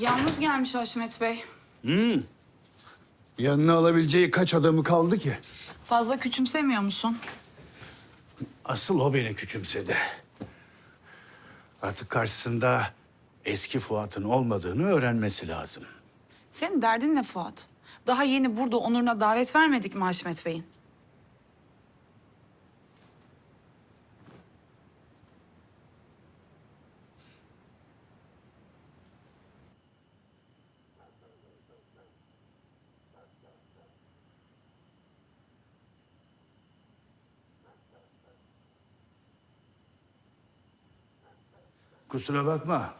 Yalnız gelmiş Haşmet Bey. Yanına alabileceği kaç adamı kaldı ki? Fazla küçümsemiyor musun? Asıl o beni küçümsedi. Artık karşısında eski Fuat'ın olmadığını öğrenmesi lazım. Senin derdin ne Fuat? Daha yeni burada Onur'una davet vermedik mi Haşmet Bey'in? Kusura bakma.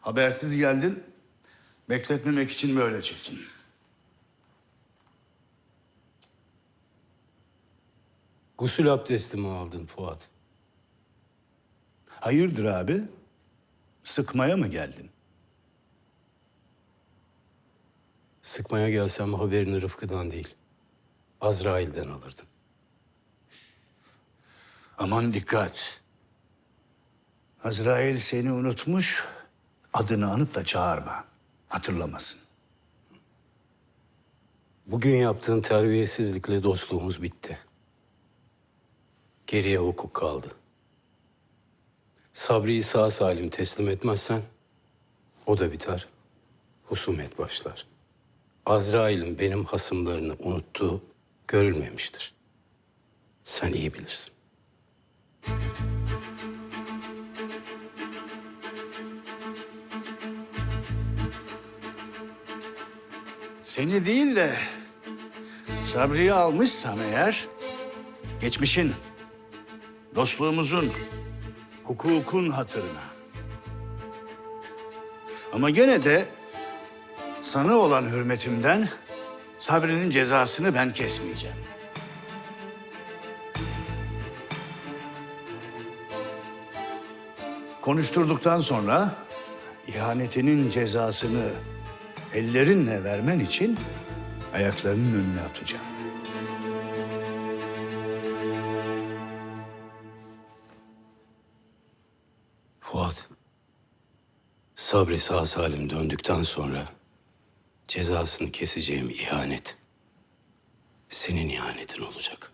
Habersiz geldin. Bekletmemek için böyle çıktım. Gusül abdesti mi aldın Fuat? Hayırdır abi? Sıkmaya mı geldin? Sıkmaya gelsem haberini Rıfkı'dan değil, Azrail'den alırdın. Aman dikkat. Azrail seni unutmuş, adını anıp da çağırma. Hatırlamasın. Bugün yaptığın terbiyesizlikle dostluğumuz bitti. Geriye hukuk kaldı. Sabri'yi sağ salim teslim etmezsen o da biter. Husumet başlar. Azrail'in benim hasımlarını unuttuğu görülmemiştir. Sen iyi bilirsin. Seni değil de Sabri'yi almışsam eğer geçmişin, dostluğumuzun, hukukun hatırına. Ama gene de sana olan hürmetimden Sabri'nin cezasını ben kesmeyeceğim. Konuşturduktan sonra ihanetinin cezasını ellerinle vermen için ayaklarının önüne atacağım. Fuat, Sabri sağ salim döndükten sonra cezasını keseceğim ihanet senin ihanetin olacak.